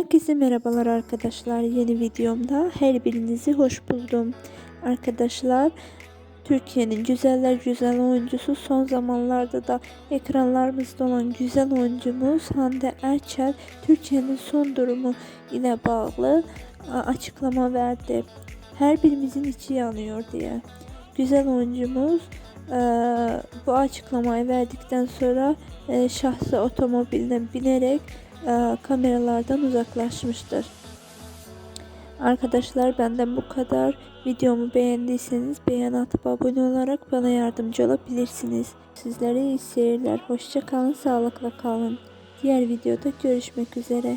Herkese merhabalar arkadaşlar. Yeni videomda her birinizi hoş buldum. Arkadaşlar Türkiye'nin güzeller güzel oyuncusu son zamanlarda da ekranlarımızda olan güzel oyuncumuz Hande Erçel Türkiye'nin son durumu ile bağlı açıklama verdi. Her birimizin içi yanıyor diye. Güzel oyuncumuz e, bu açıklamayı verdikten sonra e, şahsi otomobiline binerek e, kameralardan uzaklaşmıştır. Arkadaşlar benden bu kadar. Videomu beğendiyseniz beğen atıp abone olarak bana yardımcı olabilirsiniz. Sizlere iyi seyirler. Hoşça kalın, sağlıkla kalın. Diğer videoda görüşmek üzere.